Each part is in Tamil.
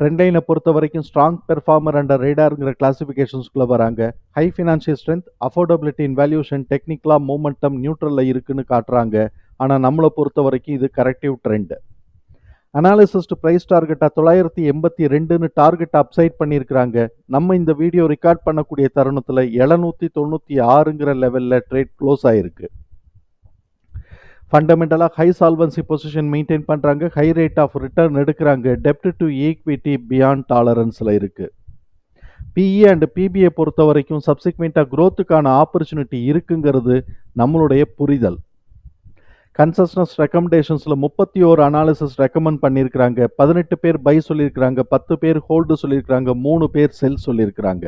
ட்ரெண்ட் லைனை பொறுத்த வரைக்கும் ஸ்ட்ராங் பெர்ஃபார்மர் அண்ட் ரேடாருங்கிற கிளாசிஃபிகேஷன்ஸ்குள்ளே வராங்க high financial strength affordability in valuation டெக்னிக்கலாக மூமெண்டம் நியூட்ரலில் இருக்குன்னு காட்டுறாங்க. ஆனால் நம்மளை பொறுத்த வரைக்கும் இது கரெக்டிவ் ட்ரெண்டு அனாலிசிஸ்ட் ப்ரைஸ் டார்கெட்டாக தொள்ளாயிரத்தி எண்பத்தி ரெண்டுன்னு டார்கெட் அப்சைட் பண்ணியிருக்கிறாங்க. நம்ம இந்த வீடியோ ரெக்கார்ட் பண்ணக்கூடிய தருணத்தில் எழுநூற்றி தொண்ணூற்றி ஆறுங்கிற லெவலில் ட்ரேட் க்ளோஸ் ஆயிருக்கு. ஃபண்டமெண்டலாக ஹை சால்வன்சி பொசிஷன் மெயின்டைன் பண்ணுறாங்க ஹை ரேட் ஆஃப் ரிட்டர்ன் எடுக்கிறாங்க. டெப்ட் டு ஈக்விட்டி பியாண்ட் டாலரன்ஸில் இருக்குது பிஇ அண்ட் பிபிஐ பொறுத்த வரைக்கும் சப்சிக்வெண்ட்டாக க்ரோத்துக்கான ஆப்பர்ச்சுனிட்டி இருக்குங்கிறது நம்மளுடைய புரிதல். கன்சஸ்னஸ் ரெக்கமெண்டேஷன்ஸில் முப்பத்தி ஓரு அனாலிசிஸ் ரெக்கமெண்ட் பண்ணியிருக்கிறாங்க பதினெட்டு பேர் பை சொல்லியிருக்கிறாங்க பத்து பேர் ஹோல்டு சொல்லியிருக்கிறாங்க மூணு பேர் செல் சொல்லியிருக்கிறாங்க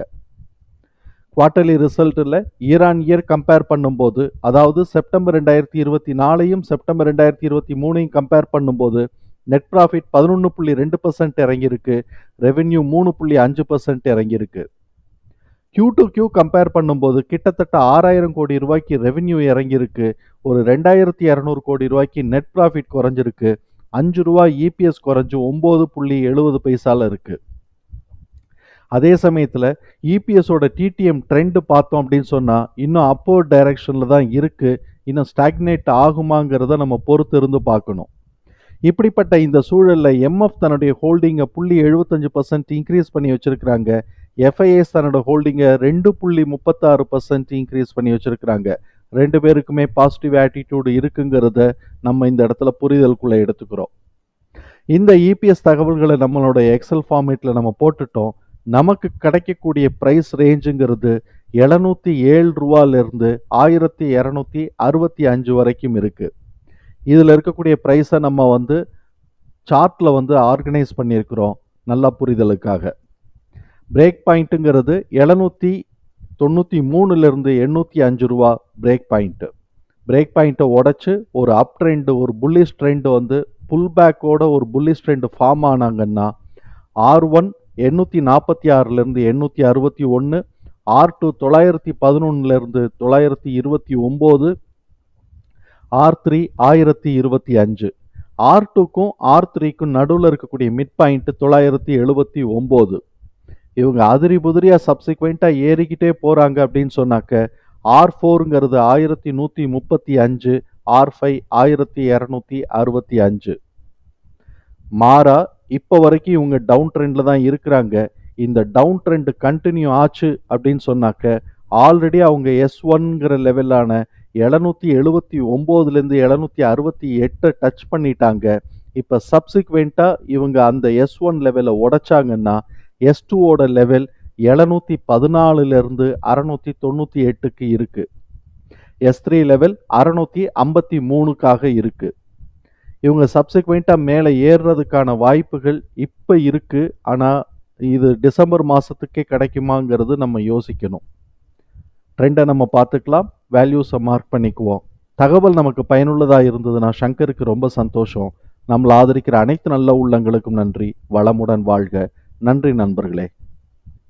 குவார்ட்டர்லி ரிசல்ட்டில் இயர் ஆன் இயர் கம்பேர் பண்ணும்போது அதாவது செப்டம்பர் ரெண்டாயிரத்தி இருபத்தி நாலையும் செப்டம்பர் ரெண்டாயிரத்தி இருபத்தி மூணையும் கம்பேர் பண்ணும்போது நெட் ப்ராஃபிட் பதினொன்று புள்ளி ரெண்டு பர்சன்ட் இறங்கியிருக்கு ரெவென்யூ மூணு புள்ளி அஞ்சு பர்சன்ட் இறங்கியிருக்கு. கியூ டு கியூ கம்பேர் பண்ணும்போது கிட்டத்தட்ட ஆறாயிரம் கோடி ரூபாய்க்கு ரெவென்யூ இறங்கியிருக்கு ஒரு ரெண்டாயிரத்தி இரநூறு கோடி ரூபாய்க்கு நெட் ப்ராஃபிட் குறைஞ்சிருக்கு அஞ்சு ரூபாய் இபிஎஸ் குறைஞ்சி ஒம்பது புள்ளி எழுபது பைசால இருக்குது அதே சமயத்தில் இபிஎஸோட டிடிஎம் ட்ரெண்டு பார்த்தோம் அப்படின்னு சொன்னால் இன்னும் அப்போர்ட் டைரக்ஷனில் தான் இருக்குது இன்னும் ஸ்டாக்னேட் ஆகுமாங்கிறத நம்ம பொறுத்து இருந்து பார்க்கணும். இப்படிப்பட்ட இந்த சூழலில் எம்எஃப் தன்னுடைய ஹோல்டிங்கை புள்ளி எழுபத்தஞ்சு பர்சன்ட் இன்க்ரீஸ் பண்ணி வச்சுருக்கிறாங்க. எஃப்ஐஎஸ் தன்னோட ஹோல்டிங்கை ரெண்டு புள்ளி முப்பத்தாறு பர்சன்ட் இன்க்ரீஸ் பண்ணி வச்சுருக்கிறாங்க. ரெண்டு பேருக்குமே பாசிட்டிவ் ஆட்டிடியூடு இருக்குங்கிறத நம்ம இந்த இடத்துல புரிதலுக்குள்ளே எடுத்துக்கிறோம். இந்த இபிஎஸ் தகவல்களை நம்மளோட எக்ஸல் ஃபார்மேட்டில் நம்ம போட்டுட்டோம். நமக்கு கிடைக்கக்கூடிய ப்ரைஸ் ரேஞ்சுங்கிறது எழுநூற்றி ஏழு ரூபாலேருந்து ஆயிரத்தி இரநூத்தி அறுபத்தி அஞ்சு வரைக்கும் இருக்குது இதில் இருக்கக்கூடிய ப்ரைஸை நம்ம வந்து சார்ட்டில் வந்து ஆர்கனைஸ் பண்ணியிருக்கிறோம் நல்லா புரிதலுக்காக. பிரேக் பாயிண்ட்டுங்கிறது எழுநூற்றி தொண்ணூற்றி மூணுலேருந்து எண்ணூற்றி அஞ்சு ரூபா பிரேக் பாயிண்ட்டு பிரேக் பாயிண்ட்டை உடச்சி ஒரு அப் ட்ரெண்டு ஒரு புல்லிஷ் ட்ரெண்டு வந்து புல் பேக்கோட ஒரு புல்லிஷ் ட்ரெண்டு ஃபார்ம் ஆனாங்கன்னா ஆர் ஒன் எண்ணூற்றி நாற்பத்தி ஆறுலேருந்து எண்ணூற்றி அறுபத்தி ஒன்று ஆர் டூ தொள்ளாயிரத்தி பதினொன்றுலேருந்து தொள்ளாயிரத்தி இருபத்தி ஒம்பது ஆர் த்ரீ ஆயிரத்தி இருபத்தி அஞ்சு. ஆர் டூக்கும் ஆர் த்ரீக்கும் நடுவில் இருக்கக்கூடிய மிட் பாயிண்ட்டு தொள்ளாயிரத்தி எழுபத்தி ஒம்பது. இவங்க அதிரி புதிரியாக சப்சிக்வெண்ட்டாக ஏறிக்கிட்டே போகிறாங்க அப்படின்னு சொன்னாக்க ஆர் ஃபோருங்கிறது ஆயிரத்தி நூற்றி முப்பத்தி அஞ்சு ஆர் ஃபைவ் ஆயிரத்தி இரநூத்தி அறுபத்தி அஞ்சு. மாறா இப்போ வரைக்கும் இவங்க டவுன் ட்ரெண்டில் தான் இருக்கிறாங்க. இந்த டவுன் ட்ரெண்ட் கண்டினியூ ஆச்சு அப்படின்னு சொன்னாக்க ஆல்ரெடி அவங்க எஸ் ஒன்ங்கிற லெவலான எழுநூற்றி எழுபத்தி ஒம்போதுலேருந்து எழுநூற்றி அறுபத்தி எட்டை டச் பண்ணிட்டாங்க. இப்போ சப்சிக்வெண்ட்டாக இவங்க அந்த எஸ் ஒன் லெவலை உடைச்சாங்கன்னா எஸ் டூவோட லெவல் எழுநூற்றி பதினாலுலேருந்து அறநூற்றி தொண்ணூற்றி எட்டுக்கு இருக்குது எஸ் த்ரீ லெவல் அறநூற்றி ஐம்பத்தி மூணுக்காக இருக்குது இவங்க சப்சிக்வெண்ட்டாக மேலே ஏறுறதுக்கான வாய்ப்புகள் இப்போ இருக்குது ஆனால் இது டிசம்பர் மாதத்துக்கே கிடைக்குமாங்கிறது நம்ம யோசிக்கணும். ட்ரெண்டை நம்ம பார்த்துக்கலாம். வேல்யூஸை மார்க் பண்ணிக்குவோம். தகவல் நமக்கு பயனுள்ளதாக இருந்ததுன்னா சங்கருக்கு ரொம்ப சந்தோஷம். நம்மளை ஆதரிக்கிற அனைத்து நல்ல உள்ளங்களுக்கும் நன்றி. வளமுடன் வாழ்க. நன்றி நண்பர்களே.